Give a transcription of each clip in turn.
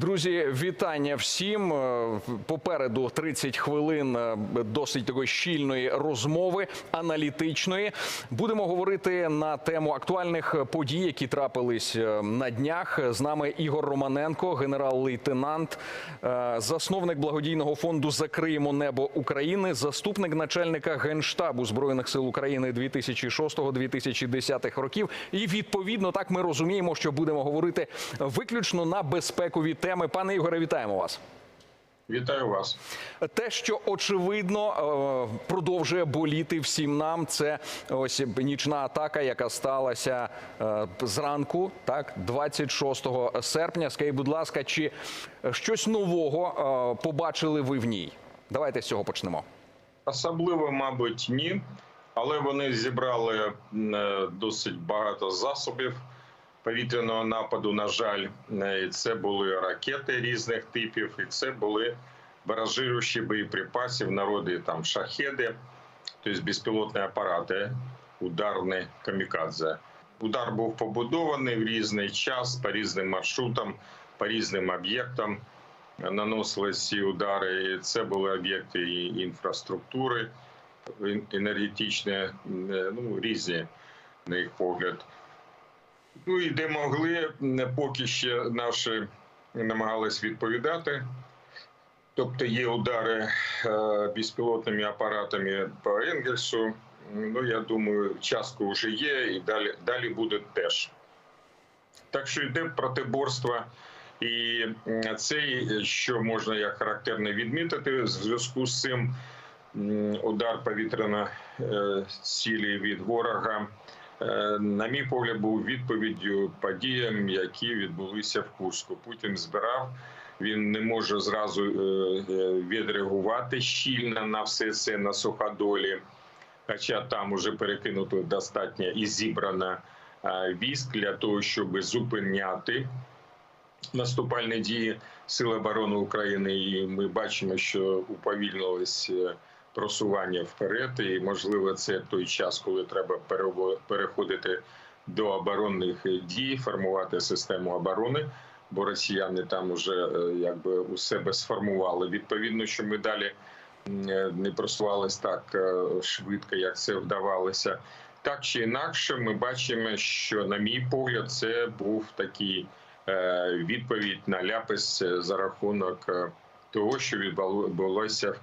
Друзі, вітання всім. Е, Попереду 30 хвилин е, досить такої щільної розмови, аналітичної. Будемо говорити на тему актуальних подій, які трапились е, на днях. З нами Ігор Романенко, генерал-лейтенант, засновник благодійного фонду Закриємо небо України, заступник начальника генштабу збройних сил України 2006-2010 років. І відповідно так ми розуміємо, що будемо говорити виключно на безпекові теми. Пане Ігоре, вітаємо вас. Вітаю вас. Те, що очевидно е, продовжує боліти всім нам, це ось нічна атака, яка сталася е, зранку, так 26 серпня. Скажіть, будь ласка, чи щось нового е, побачили ви в ній? Давайте з цього почнемо. Особливо, мабуть, ні, але вони зібрали досить багато засобів повітряного нападу. На жаль, це були ракети різних типів, і це були баражируючі боєприпасів, народи там шахеди, тобто безпілотні апарати, ударні камікадзе. Удар був побудований в різний час по різним маршрутам, по різним об'єктам. наносили ці удари. Це були об'єкти і інфраструктури енергетичні, ну різні на їх погляд. Ну і де могли, поки ще наші намагались відповідати. Тобто є удари е, безпілотними апаратами по Енгельсу. Ну я думаю, частку вже є, і далі, далі буде теж. Так що йде протиборство. І це, що можна як характерно відмітити, в зв'язку з цим удар повітряної е, цілі від ворога, на мій погляд, був відповіддю подіям, які відбулися в Курську. Путін збирав. Він не може зразу е, е, відреагувати щільно на все це на суходолі, хоча там уже перекинуто достатньо і зібрано е, військ для того, щоб зупиняти наступальні дії Сил оборони України, і ми бачимо, що уповільнилось е, просування вперед. І можливо, це той час, коли треба переходити до оборонних дій, формувати систему оборони. Бо росіяни там уже е, якби у себе сформували. Відповідно, що ми далі е, не просувались так е, швидко, як це вдавалося. Так чи інакше, ми бачимо, що, на мій погляд, це був такий відповідь на ляпис за рахунок того, що відбулося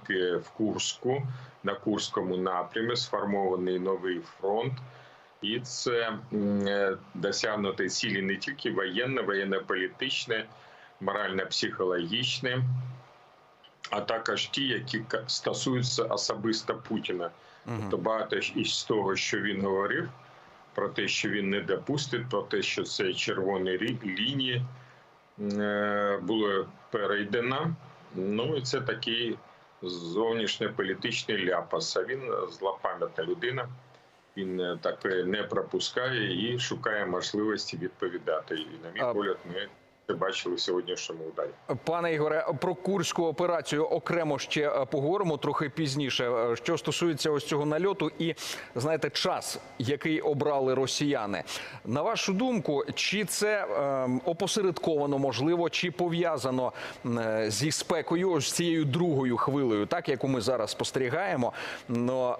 в Курську на Курському напрямі. Сформований новий фронт, і це е, досягнути цілі не тільки воєнне, воєнно-політичне, морально-психологічне, а також ті, які стосуються особисто Путіна. Тобто багато із того, що він говорив, про те, що він не допустить, про те, що це червоні лінії е, було перейдено. Ну і це такий зовнішньополітичний ляпас. А він злопам'ятна людина. Він е, таке не пропускає і шукає можливості відповідати. І на мій погляд, ми бачили в сьогоднішньому ударі. Пане Ігоре, про курську операцію окремо ще е, поговоримо трохи пізніше. Е, Що стосується ось цього нальоту, і знаєте, час, який обрали росіяни. На вашу думку, чи це е, опосередковано можливо, чи пов'язано е, зі спекою, ось цією другою хвилею, так яку ми зараз спостерігаємо? Но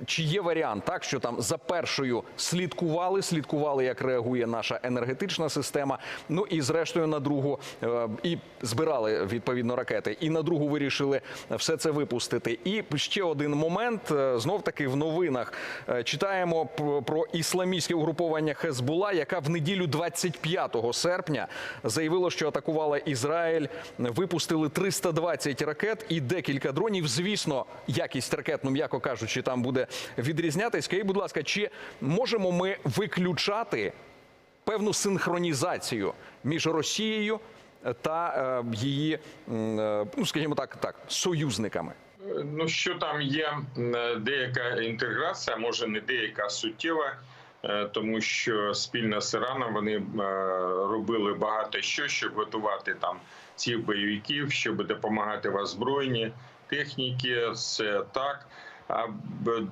е, чи є варіант, так що там за першою слідкували, слідкували, як реагує наша енергетична система. Ну і зрештою на другу е, і збирали відповідно ракети, і на другу вирішили все це випустити. І ще один момент е, знов таки в новинах е, читаємо про ісламістське угруповання Хезбула, яка в неділю 25 серпня заявила, що атакувала Ізраїль, випустили 320 ракет і декілька дронів. Звісно, якість ракет, ну м'яко кажучи, там буде відрізнятись. Скажіть, будь ласка, чи можемо ми виключати певну синхронізацію між Росією та е, її, е, ну скажімо так, так, союзниками? Ну що там є деяка інтеграція, може не деяка суттєва, е, тому що спільно з Іраном вони робили багато що, щоб готувати там цих бойовиків, щоб допомагати в озброєнні техніки. Це так. А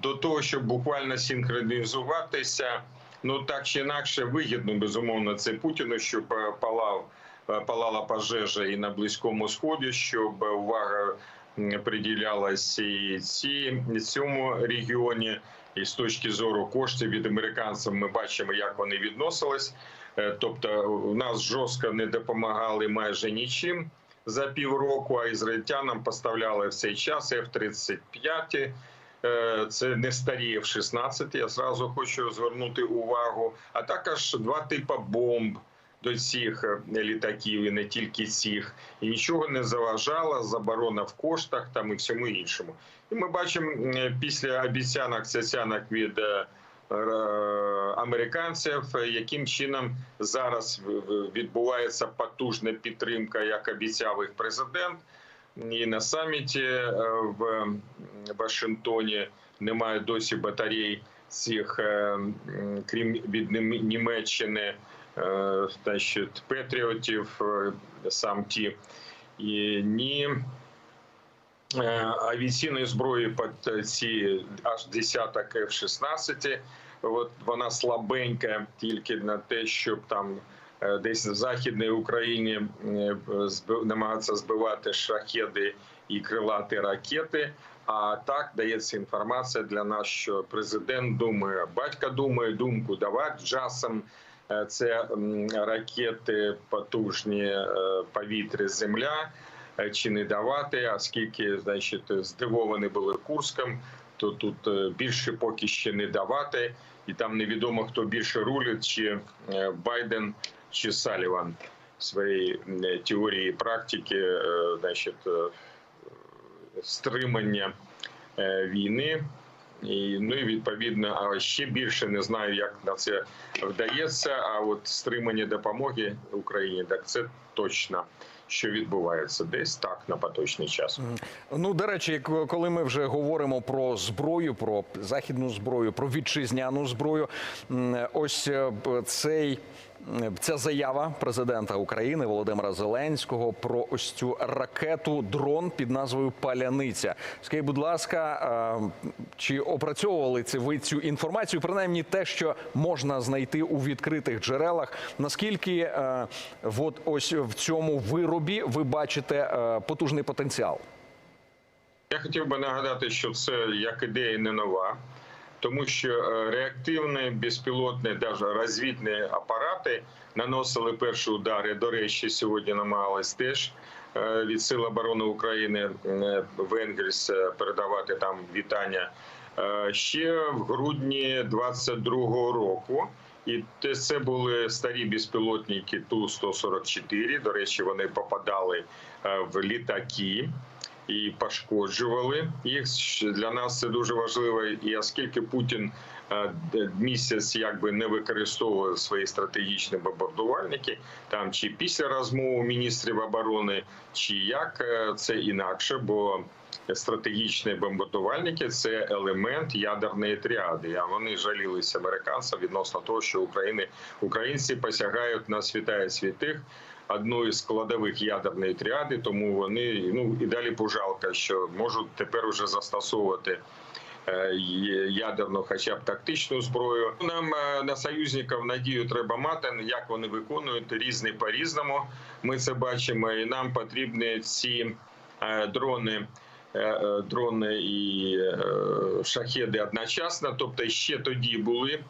до того, щоб буквально синхронізуватися, ну так чи інакше вигідно безумовно це Путіну, щоб е, палав е, палала пожежа і на близькому сході, щоб увага приділялась і ці цьому регіоні. І з точки зору коштів від американців ми бачимо, як вони відносились. Е, Тобто, у нас жорстко не допомагали майже нічим за півроку, а ізраїльтянам поставляли в цей час F-35. Е, Це не старі F-16, я зразу хочу звернути увагу. А також два типи бомб до цих е, літаків, і не тільки цих. І нічого не заважало, заборона в коштах там і всьому іншому. І ми бачимо після обіцянок цяцянок від е, е, американців, е, яким чином зараз в- в- відбувається потужна підтримка, як обіцяв їх президент. І на саміті е, в Вашингтоні немає досі батарей цих, е, крім від Німеччини, е, значить, патріотів, сам ті, і ні авіаційної зброї під ці аж десяток F-16. От вона слабенька тільки на те, щоб там десь в західній Україні е, намагатися збивати шахеди і крилати ракети. А так дається інформація для нас, що президент думає, батько думає думку давати часом. е, Це ракети потужні е, повітря, земля е, чи не давати. Оскільки, значить, здивовані були Курском, то тут е, більше поки ще не давати, і там невідомо хто більше рулить, чи е, Байден, чи Саліван в своїй теорії практики, е, значить, е, стримання е, війни. І, ну і відповідно, а ще більше не знаю, як на це вдається. А от стримання допомоги Україні, так це точно, що відбувається десь так на поточний час. Ну, до речі, коли ми вже говоримо про зброю, про західну зброю, про вітчизняну зброю, ось е, цей. Ця заява президента України Володимира Зеленського про ось цю ракету дрон під назвою Паляниця. Скажіть, будь ласка, е, чи опрацьовували ви цю інформацію? Принаймні те, що можна знайти у відкритих джерелах. Наскільки е, от ось в цьому виробі ви бачите е, потужний потенціал? Я хотів би нагадати, що це як ідея не нова, тому що реактивні безпілотні, навіть розвідні апарати наносили перші удари. До речі, сьогодні намагались теж е, від Сил оборони України е, в Енгельс е, передавати там вітання ще в грудні 22-го року. І це були старі безпілотники Ту-144. До речі, вони попадали в літаки і пошкоджували їх. Для нас це дуже важливо. І оскільки Путін місяць якби не використовує свої стратегічні бомбардувальники, там чи після розмови міністрів оборони, чи як е, це інакше, бо стратегічні бомбардувальники це елемент ядерної тріади. А вони жалілися американцям відносно того, що України українці посягають на свята і святих одну із складових ядерної тріади, тому вони ну і далі пожалка, що можуть тепер уже застосовувати. Е, Ядерну, хоча б тактичну зброю. Нам е, на союзників надію треба мати, як вони виконують різні по різному. Ми це бачимо, і нам потрібні ці е, дрони. Дрони і шахеди одночасно, тобто ще тоді були.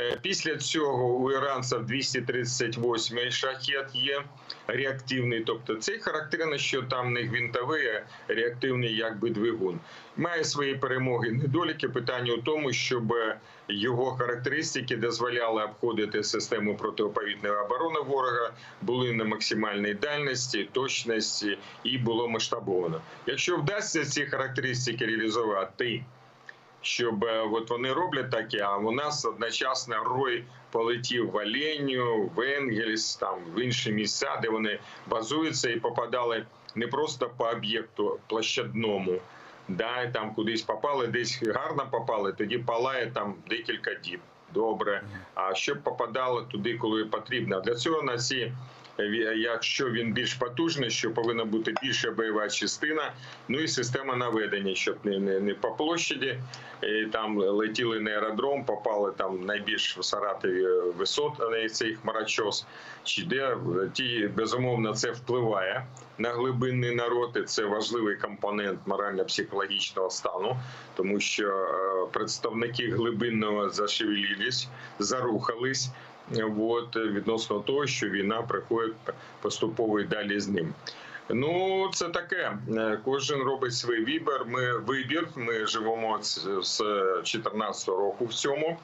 Е, Після цього у іранців 238 шахет є реактивний. Тобто це характерно, що там не гвинтовий, а реактивний якби двигун. Має свої перемоги. Недоліки питання у тому, щоб його характеристики дозволяли обходити систему протиповітряної оборони ворога, були на максимальній дальності, точності і було масштабовано. Якщо вдасться ці характеристики реалізувати щоб е, от вони роблять таке, а у нас одночасно рой полетів в Оленю, в Енгельс, там в інші місця, де вони базуються і попадали не просто по об'єкту площадному, да, і там кудись попали, десь гарно попали, тоді палає там декілька діб. Добре. А щоб попадало туди, коли потрібно. Для цього на ці Якщо він більш потужний, що повинна бути більша бойова частина, ну і система наведення, щоб не, не, не по площаді. Там летіли на аеродром, попали там найбільш в Саратові висот, а цей хмарочос. Чи де ті безумовно це впливає на глибинний народ, і це важливий компонент морально-психологічного стану, тому що е, представники глибинного зашевелились, зарухались. От відносно того, що війна приходить поступово і далі з ним. Ну, це таке. Е, Кожен робить свій вибір. Ми вибір. Ми живемо з з 2014 року в цьому.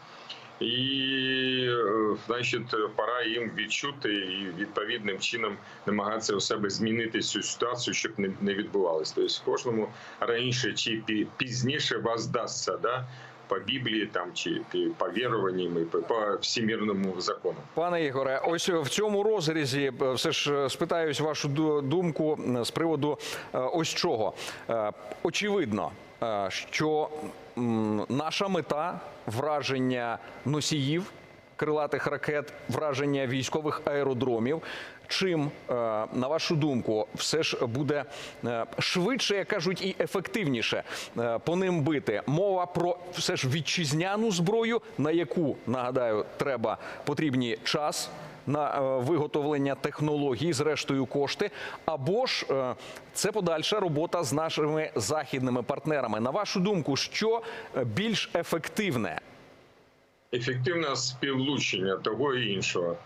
І, е, значить, пора їм відчути і відповідним чином намагатися у себе змінити цю ситуацію, щоб не, відбувалось. Тобто кожному раніше чи пі- пізніше вас дасться, да? По Біблії там чи по віруванням і по, всімірному закону. Пане Ігоре, ось в цьому розрізі е, все ж е, спитаюсь вашу ду- думку е, з приводу е, ось чого. Е, Очевидно, е, що наша мета враження носіїв крилатих ракет, враження військових аеродромів. Чим, е, на вашу думку, все ж буде е, швидше, як кажуть, і ефективніше е, по ним бити? Мова про все ж вітчизняну зброю, на яку нагадаю, треба потрібні час на виготовлення технологій, зрештою кошти, або ж це подальша робота з нашими західними партнерами. На вашу думку, що більш ефективне? ефективне співлучення того і іншого.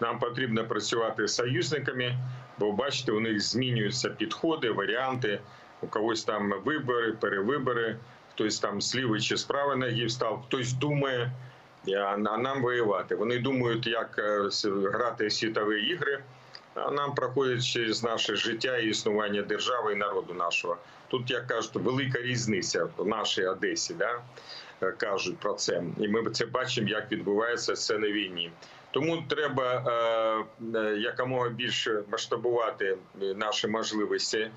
Нам потрібно працювати з союзниками, бо бачите, у них змінюються підходи, варіанти. У когось там вибори, перевибори, хтось там з лівої чи з правої ноги встав, хтось думає, а нам воювати. Вони думають, як е, грати світові ігри. А нам проходить через наше життя і існування держави і народу нашого. Тут, як кажуть, велика різниця в нашій Одесі. Да? е, кажуть про це, і ми це бачимо, як відбувається це на війні. Тому треба е, е, якомога більше масштабувати наші можливості, е,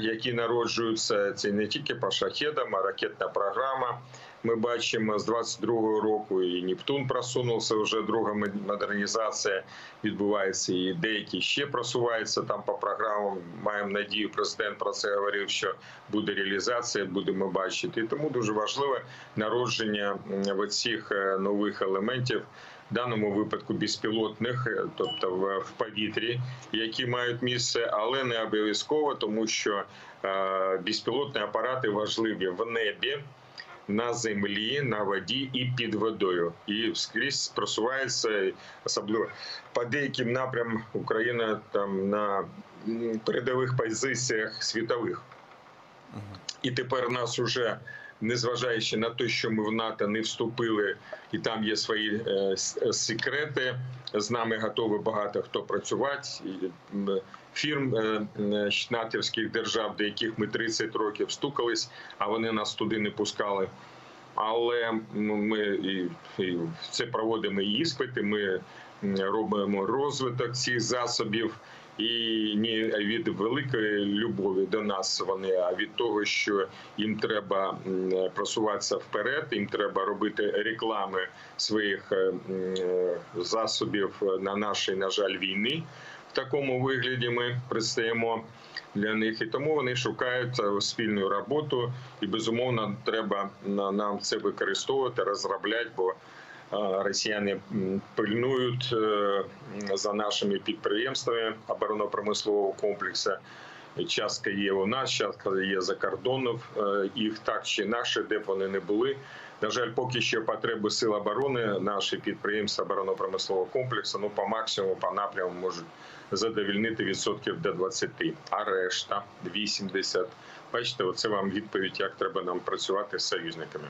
які народжуються. Це не тільки по шахедам, а ракетна програма. Ми бачимо з 22-го року і Нептун просунувся. Вже друга модернізація відбувається, і деякі ще просуваються там по програмам. Маємо надію, президент про це говорив, що буде реалізація, будемо бачити. І тому дуже важливе народження цих нових елементів. В даному випадку безпілотних, е, тобто в, повітрі, які мають місце, але не обов'язково, тому що е, безпілотні апарати важливі в небі, на землі, на воді і під водою. І скрізь просувається, особливо по деяким напрям Україна там на передових позиціях світових. І тепер нас уже. Незважаючи на те, що ми в НАТО не вступили, і там є свої е, секрети, з нами готові багато хто працювати. Фірм е, е, натівських держав, до яких ми 30 років стукались, а вони нас туди не пускали. Але ну, ми це проводимо іспити. Ми робимо розвиток цих засобів. І не від великої любові до нас вони, а від того, що їм треба просуватися вперед, їм треба робити реклами своїх е, е, засобів на нашій, на жаль, війни. В такому вигляді ми предстаємо для них, і тому вони шукають е, спільну роботу. І безумовно, треба нам це використовувати, розробляти, бо росіяни пильнують е, за нашими підприємствами оборонно-промислового комплексу. Частка є у нас, частка є за кордоном. Е, Їх так чи інакше, де б вони не були. На жаль, поки що потреби сил оборони, наші підприємства оборонно-промислового комплексу, ну по максимуму, по напряму можуть задовільнити відсотків до 20, а решта 80. Бачите, оце вам відповідь, як треба нам працювати з союзниками.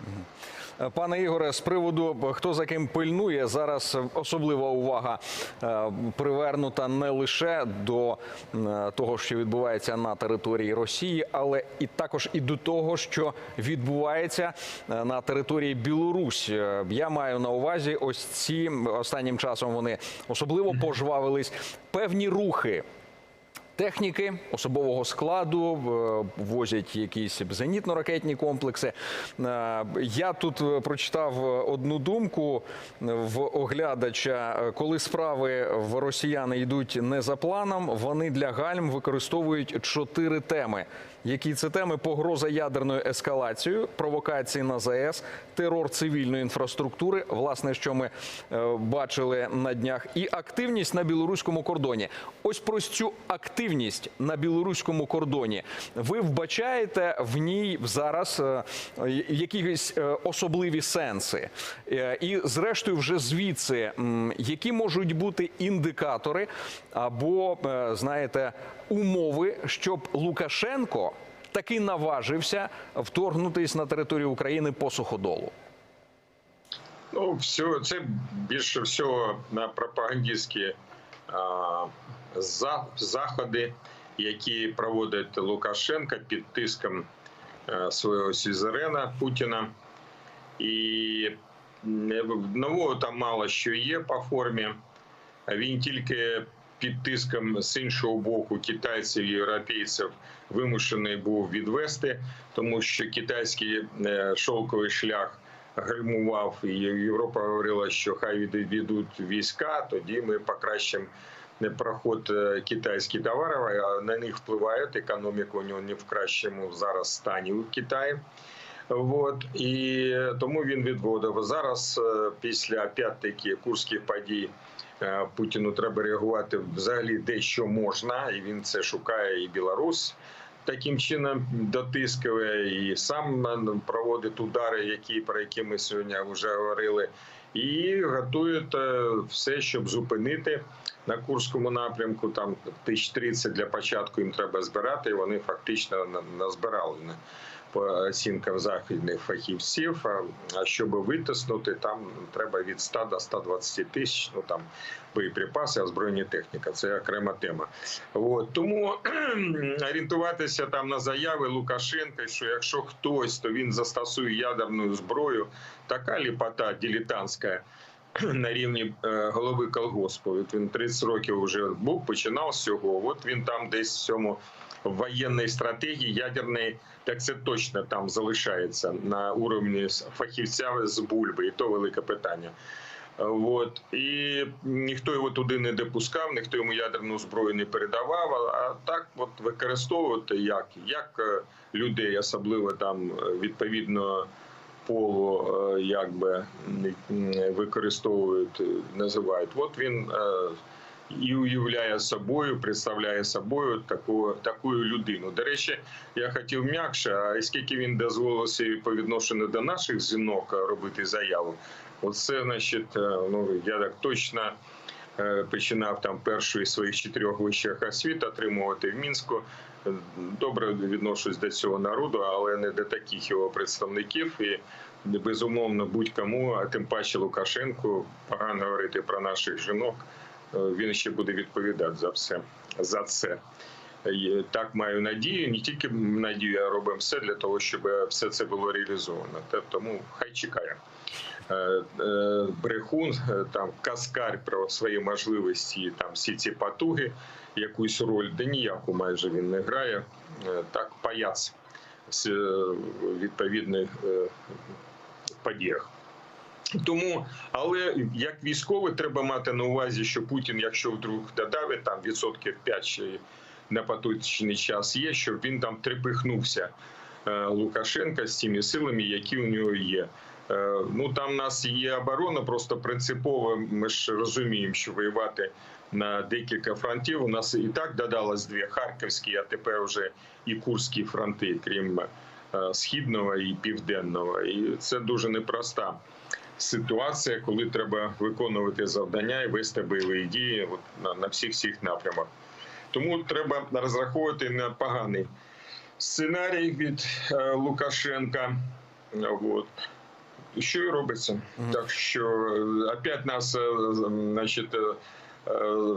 Пане Ігоре, з приводу хто за ким пильнує, зараз особлива увага е, привернута не лише до е, того, що відбувається на території Росії, але і також і до того, що відбувається е, на території Білорусь. Е, Я маю на увазі ось ці останнім часом вони особливо пожвавились певні рухи техніки, особового складу, е, возять якісь зенітно-ракетні комплекси. Е, Я тут е, прочитав одну думку в оглядача. Е, Коли справи в росіяни йдуть не за планом, вони для гальм використовують чотири теми. Які це теми? Погроза ядерною ескалацією, провокації на ЗАЕС, терор цивільної інфраструктури, власне, що ми е, бачили на днях, і активність на білоруському кордоні. Ось про цю активність на білоруському кордоні. Ви вбачаєте в ній зараз е, якісь е, особливі сенси? І, зрештою, вже звідси, які можуть бути індикатори або, знаєте, умови, щоб Лукашенко таки наважився вторгнутись на територію України по суходолу? Ну, все, це більше всього на пропагандистські а, за, заходи, які проводить Лукашенко під тиском е, свого сюзерена Путіна. І нового там мало що є по формі. Він тільки під тиском з іншого боку китайців і європейців вимушений був відвести, тому що китайський е, шовковий шлях гальмував, і Європа говорила, що хай відійдуть війська, тоді ми покращимо не проход е, китайських товарів, а на них впливає економіка у нього не в кращому зараз стані у Китаї. От і тому він відводив зараз. е, Після опять-таки курських подій е, Путіну треба реагувати взагалі де що можна, і він це шукає і Білорусь. Таким чином дотискує і сам е, проводить удари, які про які ми сьогодні вже говорили, і готує е, все, щоб зупинити на Курському напрямку. Там тисяч 30 для початку їм треба збирати. і Вони фактично на- назбирали на по оцінкам західних фахівців. А- щоб витиснути, там треба від 100 до 120 тисяч. Ну там боєприпаси, озброєння техніка. Це окрема тема. От тому орієнтуватися там на заяви Лукашенка, що якщо хтось, то він застосує ядерну зброю. Така ліпота дилетантська. На рівні е, голови колгоспу. От він 30 років вже був, починав з цього. От він там десь в цьому в воєнній стратегії ядерної, так це точно там залишається на уровні фахівця з бульби, і то велике питання. От і ніхто його туди не допускав, ніхто йому ядерну зброю не передавав. А так, от використовувати як, як е, людей, особливо там е, відповідно полу, е, якби використовують, називають. От він і уявляє собою, представляє собою таку, таку людину. До речі, я хотів м'якше, а скільки він дозволив собі по відношенню до наших жінок робити заяву. Оце, значить, е, ну я так точно е, починав там першу із своїх чотирьох вищих освіт отримувати в мінську. Е, Добре відношусь до цього народу, але не до таких його представників. І безумовно будь-кому, а тим паче Лукашенку, погано говорити про наших жінок. Е, Він ще буде відповідати за все за це. Так маю надію. Не тільки надію, а робимо все для того, щоб все це було реалізовано. Тому хай чекає. Е, е, Брехун е, там каскар про свої можливості, там всі ці потуги, якусь роль, де ніяку майже він не грає. Е, Так, паяц е, відповідних е, подіях. Тому, але як військовий, треба мати на увазі, що Путін, якщо вдруг додавить там відсотків 5 ще на поточний час є, щоб він там трепихнувся е, Лукашенка з тими силами, які у нього є. Е, Ну там в нас є оборона, просто принципово. Ми ж розуміємо, що воювати на декілька фронтів. У нас і так додалось дві харківські, а тепер вже і курські фронти, крім е, східного і південного. І це дуже непроста ситуація, коли треба виконувати завдання і вести бойові дії от, на, на всіх всіх напрямах. Тому треба розраховувати на поганий сценарій від е, Лукашенка. От. Що і робиться. Так що е, опять нас е, значить,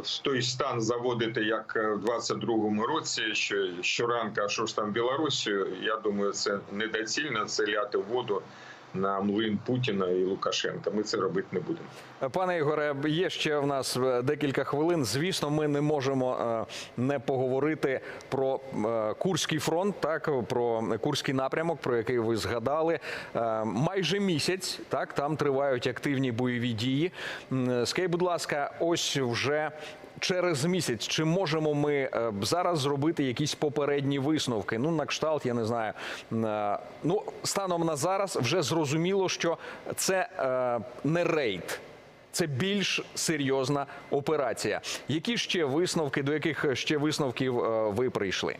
в той стан заводити, як в 22-му році, що щоранка, що ж там Білорусію, я думаю, це недоцільно, це ляти в воду на млин Путіна і Лукашенка. Ми це робити не будемо. Пане Ігоре, є ще в нас е, декілька хвилин. Звісно, ми не можемо е, не поговорити про е, Курський фронт, так про Курський напрямок, про який ви згадали. Е, Майже місяць так там тривають активні бойові дії. Скажіть, будь ласка, ось вже. Через місяць чи можемо ми е, зараз зробити якісь попередні висновки? Ну на кшталт, я не знаю. Е, Ну станом на зараз вже зрозуміло, що це е, не рейд. Це більш серйозна операція. Які ще висновки, до яких ще висновків ви прийшли?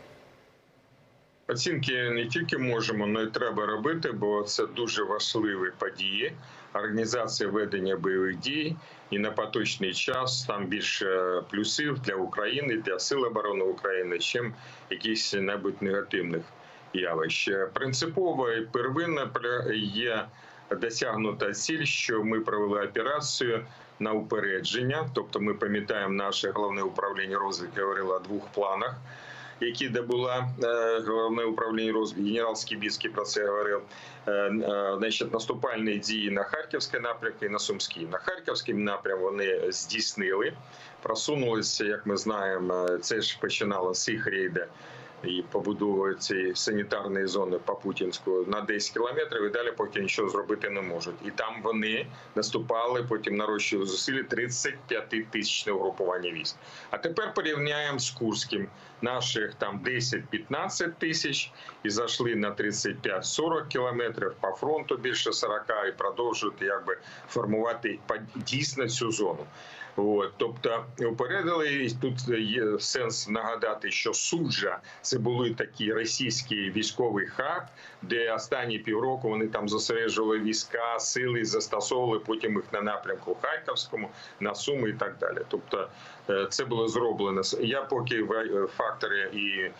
Оцінки не тільки можемо, але й треба робити, бо це дуже важливі події. Організація ведення бойових дій і на поточний час там більше плюсів для України, для Сил оборони України, чим якісь небудь негативних явищ. Принципово і первинно є досягнута ціль, що ми провели операцію на упередження. Тобто, ми пам'ятаємо, наше головне управління розвідки говорило о двох планах які де була е, головне управління розвідки, генерал Скібіцький про це говорив. Е, е, Значить, наступальні дії на Харківський напрямок і на Сумський. На Харківський напрям вони здійснили, просунулися, як ми знаємо, це ж починало з їх рейда і побудовою цієї санітарної зони по на 10 кілометрів і далі поки нічого зробити не можуть. І там вони наступали, потім нарощували зусилля 35 тисячне угрупування військ. А тепер порівняємо з Курським. Наших там 10-15 тисяч і зайшли на 35-40 кілометрів по фронту більше 40 і продовжують якби формувати дійсно цю зону. От, тобто упередили і тут є сенс нагадати, що суджа це були такі російські військовий хаб, де останні півроку вони там зосереджували війська, сили, застосовували потім їх на напрямку Харківському, на Суми і так далі. Тобто е, це було зроблено. Я поки в- фактори і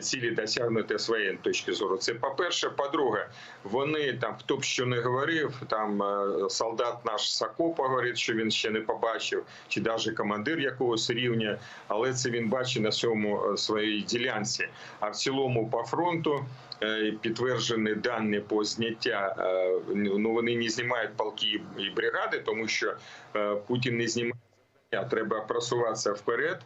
цілі досягнути з воєнної точки зору. Це по-перше. По-друге, вони там, хто б що не говорив, там е, солдат наш з окопа говорить, що він ще не побачив, чи навіть командир якогось рівня, але це він бачить на цьому е, своїй ділянці. А в цілому по фронту. е, Підтверджені дані по зняття. е, Ну вони не знімають полки і бригади, тому що е, Путін не знімає. Треба просуватися вперед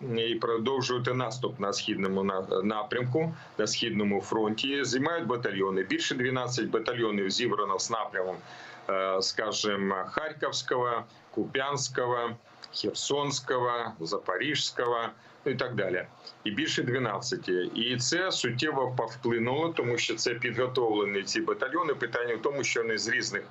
і продовжувати наступ на східному напрямку, на східному фронті. Знімають батальйони. Більше 12 батальйонів зібрано з напрямом, е, скажімо, Харківського, Куп'янського, Херсонського. Ну і так далі, і більше 12. І це суттєво повплинуло, тому що це підготовлені ці батальйони. Питання в тому, що вони з різних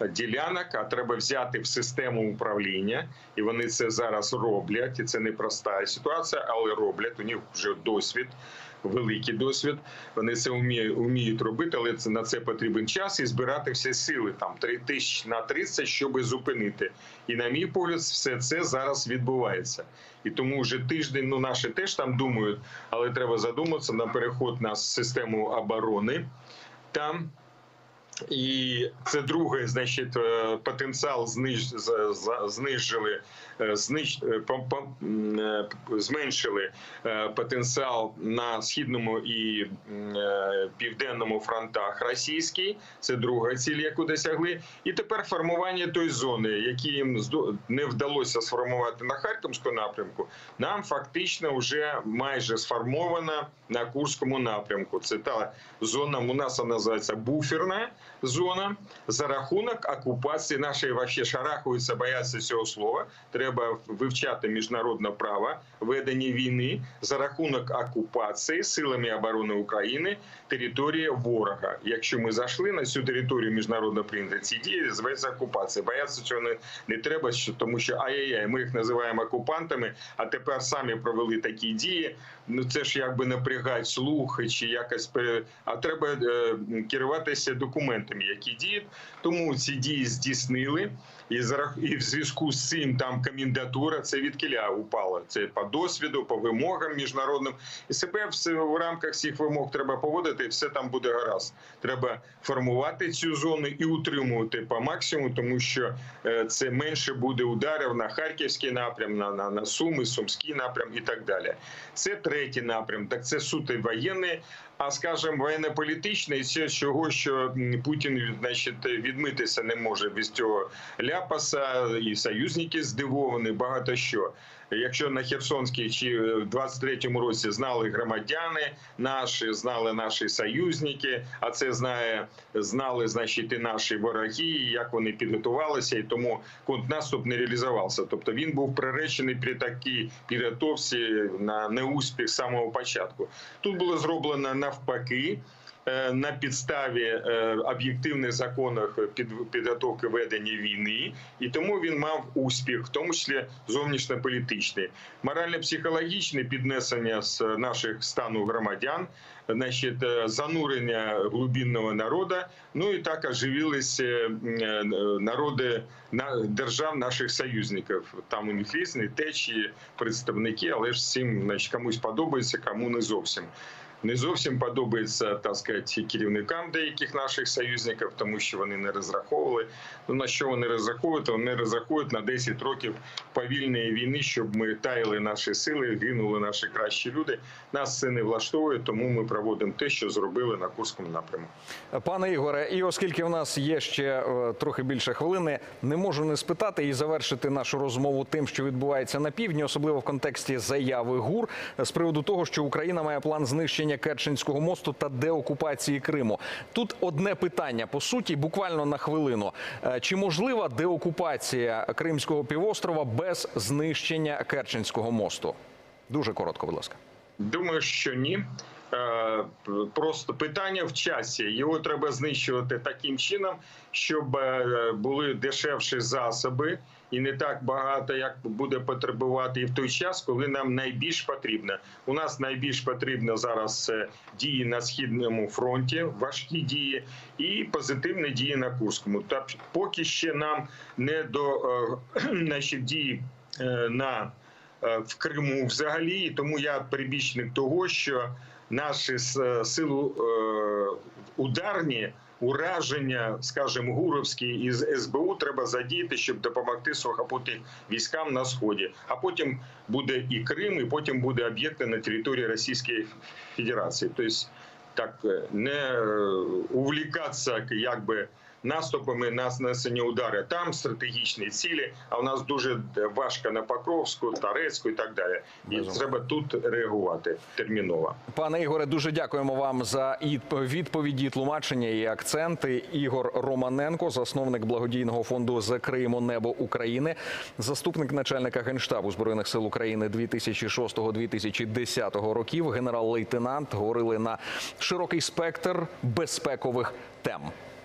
ділянок, а треба взяти в систему управління, і вони це зараз роблять. І це не проста ситуація, але роблять. У них вже досвід, великий досвід. Вони це вміють, вміють робити, але це на це потрібен час і збирати всі сили там 3 тисяч на 30, щоб зупинити. І на мій погляд, все це зараз відбувається. І тому вже тиждень, ну наші теж там думають, але треба задуматися на переход на систему оборони. Там і це друге, значить, е, потенціал зниж, знижили, е, е, пом- пом- е, зменшили е, потенціал на східному і е, південному фронтах російський. Це друга ціль, яку досягли. І тепер формування той зони, які їм не вдалося сформувати на Харківському напрямку. Нам фактично вже майже сформована на Курському напрямку. Це та зона у нас вона називається буферна зона за рахунок окупації нашої вообще шарахаються, бояться цього слова. Треба вивчати міжнародне право ведення війни за рахунок окупації силами оборони України території ворога. Якщо ми зайшли на цю територію міжнародно прийнято, ці дії зветься окупація. Бояться цього не, не треба, тому що ай-яй-яй, ми їх називаємо окупантами, а тепер самі провели такі дії. Ну це ж якби напрягають слухи чи якось а треба е, керуватися документами, які діють. Тому ці дії здійснили. І за рах- і в зв'язку з цим там комендатура це від кіля упала. Це по досвіду, по вимогам міжнародним. І себе в рамках цих вимог треба поводити, і все там буде гаразд. Треба формувати цю зону і утримувати по максимуму, тому що е, це менше буде ударів на харківський напрям, на, на, на Суми, Сумський напрям і так далі. Це третій напрям, так це суто воєнний. А скажімо, воєнно-політичний це чого, що Путін значить, відмитися не може без цього ляпаса, і союзники здивовані, багато що. Якщо на Херсонській чи в 23-му році знали громадяни наші, знали наші союзники, а це знає, знали значить, і наші вороги, як вони підготувалися, і тому контрнаступ не реалізувався. Тобто він був приречений при такій підготовці на неуспіх самого початку. Тут було зроблено навпаки. Е, На підставі е, об'єктивних законів під підготовки ведення війни, і тому він мав успіх, в тому числі зовнішньополітичний, морально-психологічне піднесення з наших стану громадян, значить, е, занурення глубинного народу. Ну і так оживилися народи на держав наших союзників. Там у них різні течії, представники, але ж всім значить, комусь подобається, кому не зовсім. Не зовсім подобається так сказати, керівникам деяких наших союзників, тому що вони не розраховували. Ну на що вони розраховують? Вони розраховують на 10 років повільної війни, щоб ми таяли наші сили, гинули наші кращі люди. Нас це не влаштовує, тому ми проводимо те, що зробили на Курському напрямку. Пане Ігоре, і оскільки в нас є ще е, трохи більше хвилини, не можу не спитати і завершити нашу розмову тим, що відбувається на півдні, особливо в контексті заяви ГУР з приводу того, що Україна має план знищення Керченського мосту та деокупації Криму. Тут одне питання по суті, буквально на хвилину: Е, чи можлива деокупація Кримського півострова без знищення Керченського мосту? Дуже коротко, будь ласка. Думаю, що ні. Е, Просто питання в часі. Його треба знищувати таким чином, щоб е, були дешевші засоби і не так багато, як буде потребувати, і в той час, коли нам найбільш потрібно. У нас найбільш потрібно зараз дії на східному фронті, важкі дії, і позитивні дії на Курському. Та поки ще нам не до е, значить, дії е, на е, в Криму взагалі, тому я прибічник того, що наші сили ударні. Ураження, скажімо, гуровські із СБУ треба задіяти, щоб допомогти сухопутним військам на сході. А потім буде і Крим, і потім буде об'єкти на території Російської Федерації. Тобто так е, не е, увлікатися якби наступами на нанесення удари. Там стратегічні цілі, а у нас дуже важко на Покровську, Тарецьку і так далі. І Безумовно. треба тут реагувати терміново. Пане Ігоре, дуже дякуємо вам за відповіді, тлумачення і акценти. Ігор Романенко, засновник благодійного фонду Закриємо небо України, заступник начальника генштабу збройних сил України 2006-2010 років, генерал-лейтенант. Говорили на широкий спектр безпекових тем.